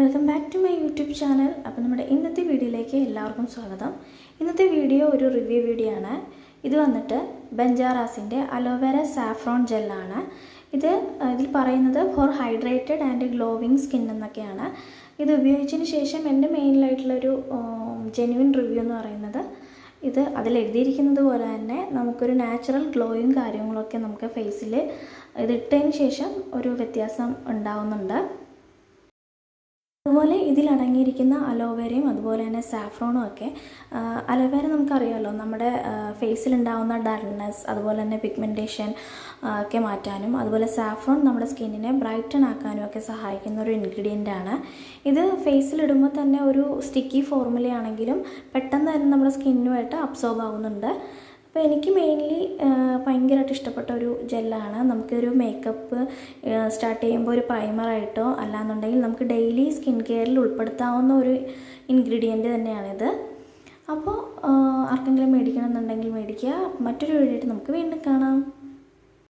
Welcome back to my YouTube channel. അപ്പോൾ നമ്മുടെ ഇന്നത്തെ വീഡിയോയിലേക്ക് എല്ലാവർക്കും സ്വാഗതം. ഇന്നത്തെ വീഡിയോ ഒരു റിവ്യൂ വീഡിയോ ആണ്. ഇത് വന്നിട്ട് ബെഞ്ചാറാസിന്റെ അലോവേര സാഫ്രോൺ ജെല്ലാണ്. ഇത് ഇതിൽ പറയുന്നത് for hydrated and glowing skin എന്നൊക്കെയാണ്. ഇത് ഉപയോഗിച്ചതിന് ശേഷം എന്റെ മെയിനിലായിട്ടുള്ളൊരു ജെന്യുവിൻ റിവ്യൂ എന്ന് പറയുന്നത് ഇത് അതിൽ എഴുതിയിരിക്കുന്നത് പോലെ തന്നെ നമുക്കൊരു നാച്ചുറൽ ഗ്ലോയും കാര്യങ്ങളൊക്കെ നമുക്ക് ഫേസിൽ ഇത് ഇട്ടതിന് ശേഷം ഒരു വ്യത്യാസം ഉണ്ടാവുന്നുണ്ട്. അതുപോലെ ഇതിൽ അടങ്ങിയിരിക്കുന്ന അലോവേരയും അതുപോലെ തന്നെ സാഫ്രോണും ഒക്കെ അലോവേര നമുക്കറിയാമല്ലോ നമ്മുടെ ഫേസിലുണ്ടാവുന്ന ഡൾനെസ് അതുപോലെ തന്നെ പിഗ്മെന്റേഷൻ ഒക്കെ മാറ്റാനും അതുപോലെ സാഫ്രോൺ നമ്മുടെ സ്കിന്നിനെ ബ്രൈറ്റൺ ആക്കാനും ഒക്കെ സഹായിക്കുന്ന ഒരു ഇൻഗ്രീഡിയന്റ് ആണ്. ഇത് ഫേസിലിടുമ്പോൾ തന്നെ ഒരു സ്റ്റിക്കി ഫോർമുലയാണെങ്കിലും പെട്ടെന്ന് തന്നെ നമ്മുടെ സ്കിന്നുമായിട്ട് അബ്സോർബ് ആവുന്നുണ്ട്. അപ്പോൾ എനിക്ക് മെയിൻലി ഭയങ്കരമായിട്ട് ഇഷ്ടപ്പെട്ട ഒരു ജെല്ലാണ്. നമുക്കൊരു മേക്കപ്പ് സ്റ്റാർട്ട് ചെയ്യുമ്പോൾ ഒരു പ്രൈമറായിട്ടോ അല്ലാന്നുണ്ടെങ്കിൽ നമുക്ക് ഡെയിലി സ്കിൻ കെയറിൽ ഉൾപ്പെടുത്താവുന്ന ഒരു ഇൻഗ്രീഡിയന്റ് തന്നെയാണിത്. അപ്പോൾ ആർക്കെങ്കിലും മേടിക്കണമെന്നുണ്ടെങ്കിൽ മേടിക്കുക. മറ്റൊരു വീഡിയോ നമുക്ക് വീണ്ടും കാണാം.